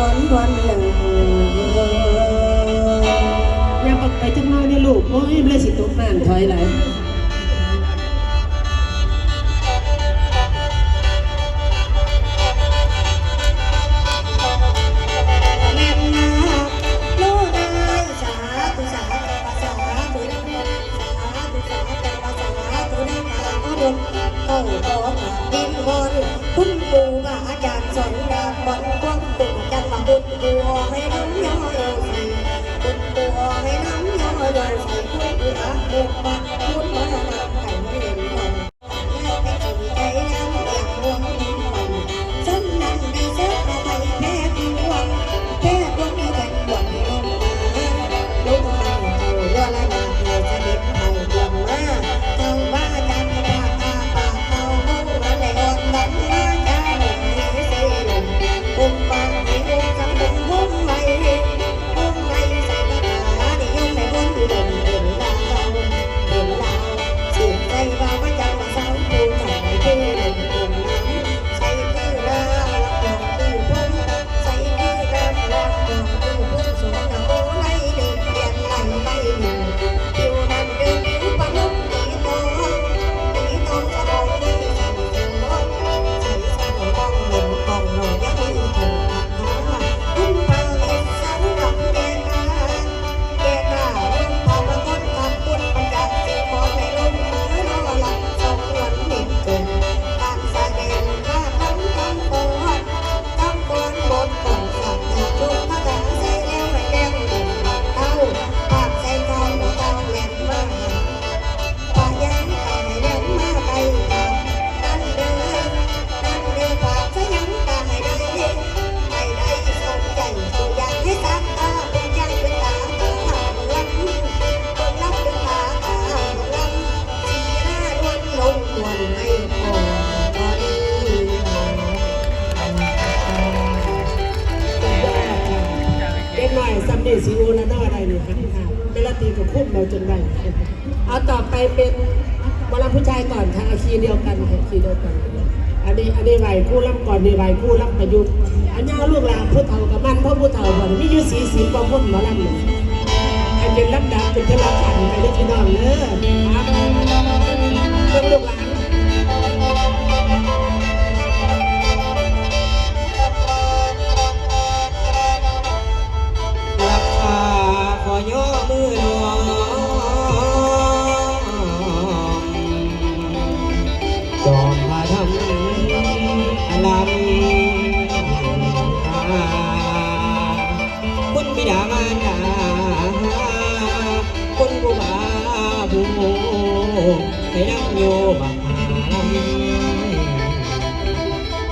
วนวันแห่งยังออกไปจากน้อยเนี่ยลูกโอ้ยเบลสิตกน้ำถอยไหล movement. ไหลคู่ล่ำก่อนในไหลคู่ล่ำประยุทธ์อันยาลูกหลานผู้เฒ่ากับมันพ่อผู้เฒ่าคนมีอยู่สีสีกว่าพุ่นมาล่ำเนี่ยอันเป็นลำดับเป็นพลังขันไปที่น้องเนอะครับลูกหลาน อยบามี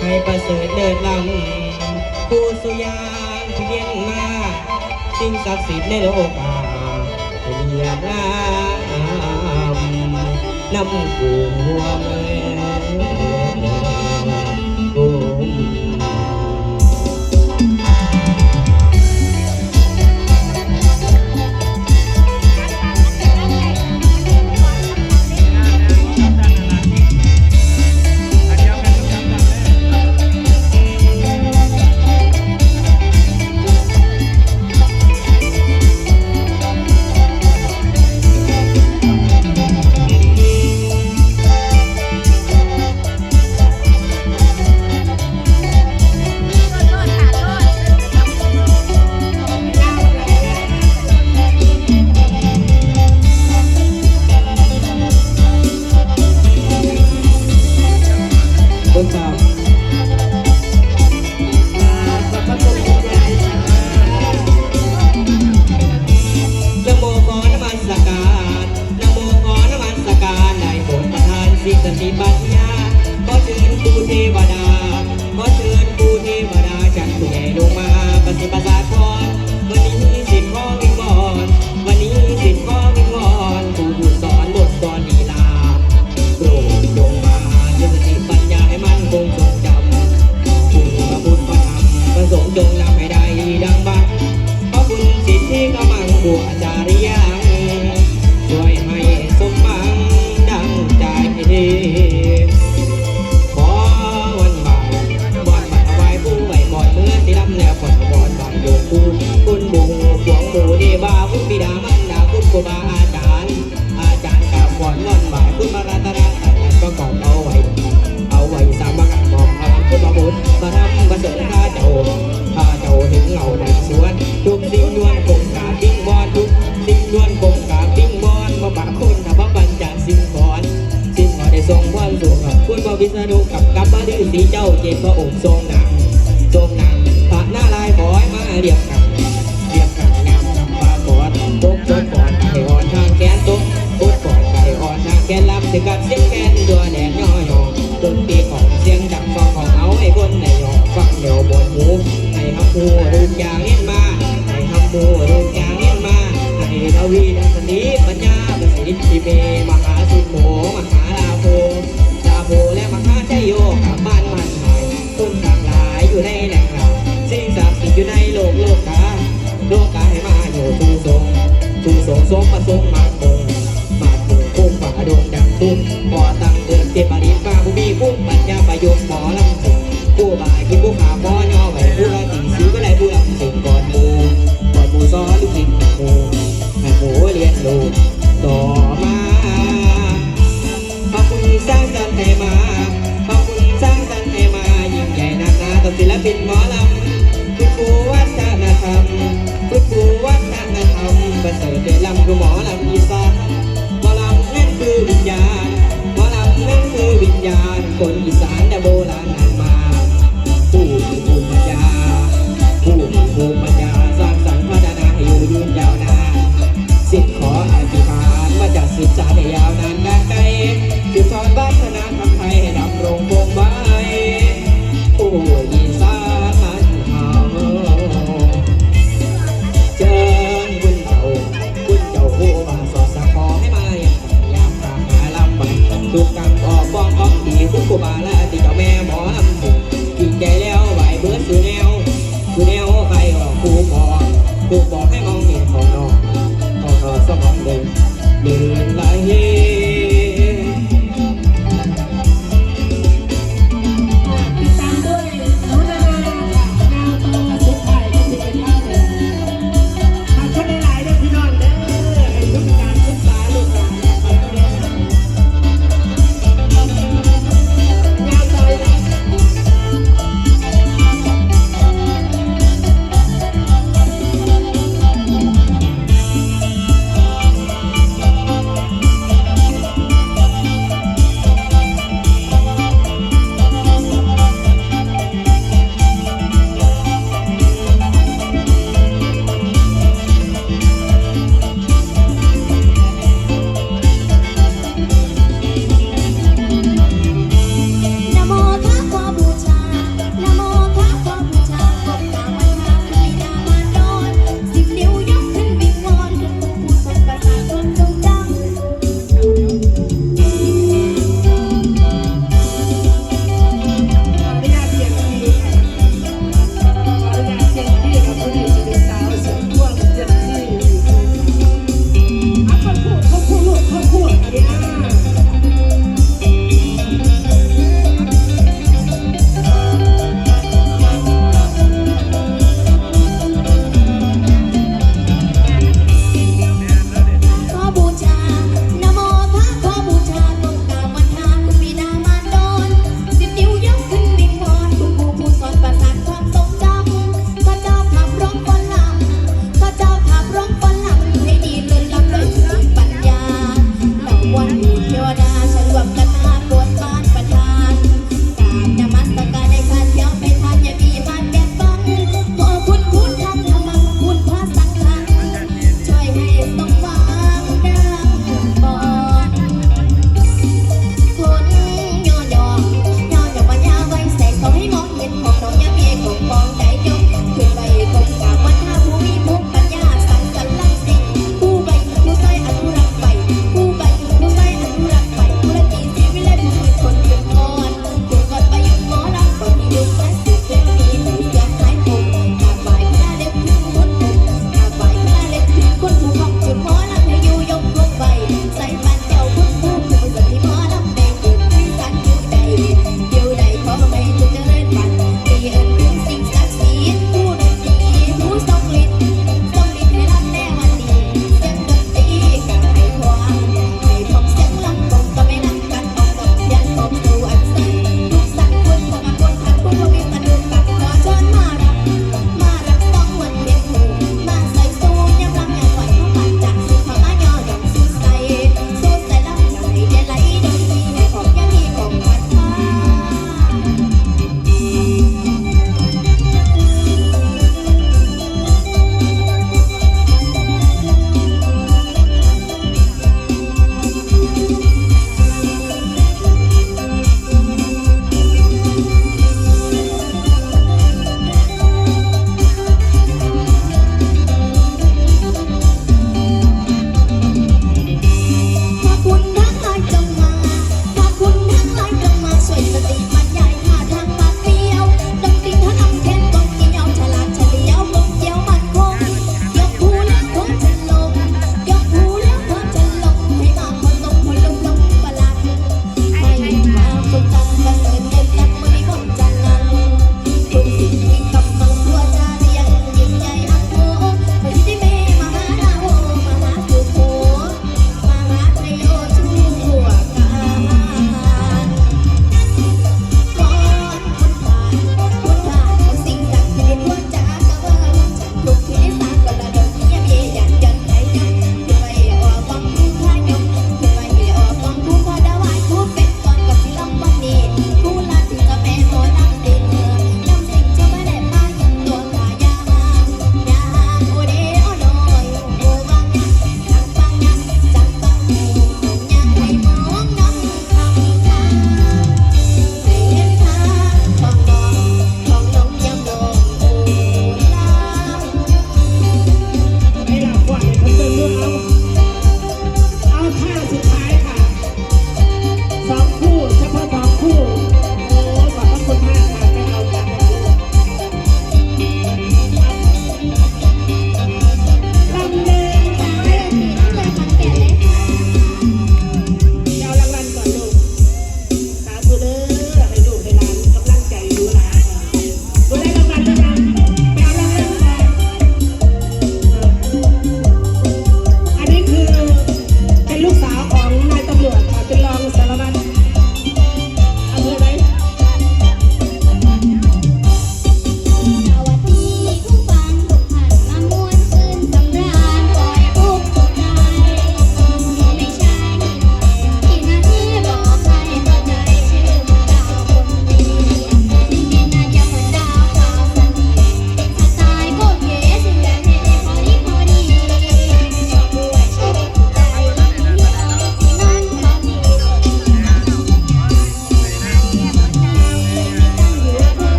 ให้ประเสริฐเดินลำผู้สุยางเพียงมาสิ่งศักดิ์สิทธิ์ในโลกาเป็นยาดามนำกูหัวเมือ มูให้ฮับหูรูปยางเล่นมาให้ฮับหูรูปยางเล่นมาให้ทวีดัสนีปัญญาประสิทธิเมมหาสุโขมหาลาโภลาโภและมหาชัยโยกับบ้านมันหายต้นต่างหลายอยู่ในแหล่งเราสิ่งศักดิ์สิทธิ์อยู่ในโลกโลกกาโลกกาให้มาอยู่ทูทรงทูทรงสมประสงค์มาคงมาคงคุ้มฝ่าดงดังตุ้มพอตั้งเดือนเจ็บปริฟ้าผู้มีคุ้มปัญญาประโยชน์หมอลำถึงผู้บ่ายกิ ลูกต่อมาขอบคุณสร้างสรรค์ให้มาขอบคุณสร้างสรรค์ให้มายิ่งใหญ่นักหนาต่อศิลปินหมอลำคุณครูวัฒนธรรมคุณครูวัฒนธรรมประเสริฐเดชลำคือหมอ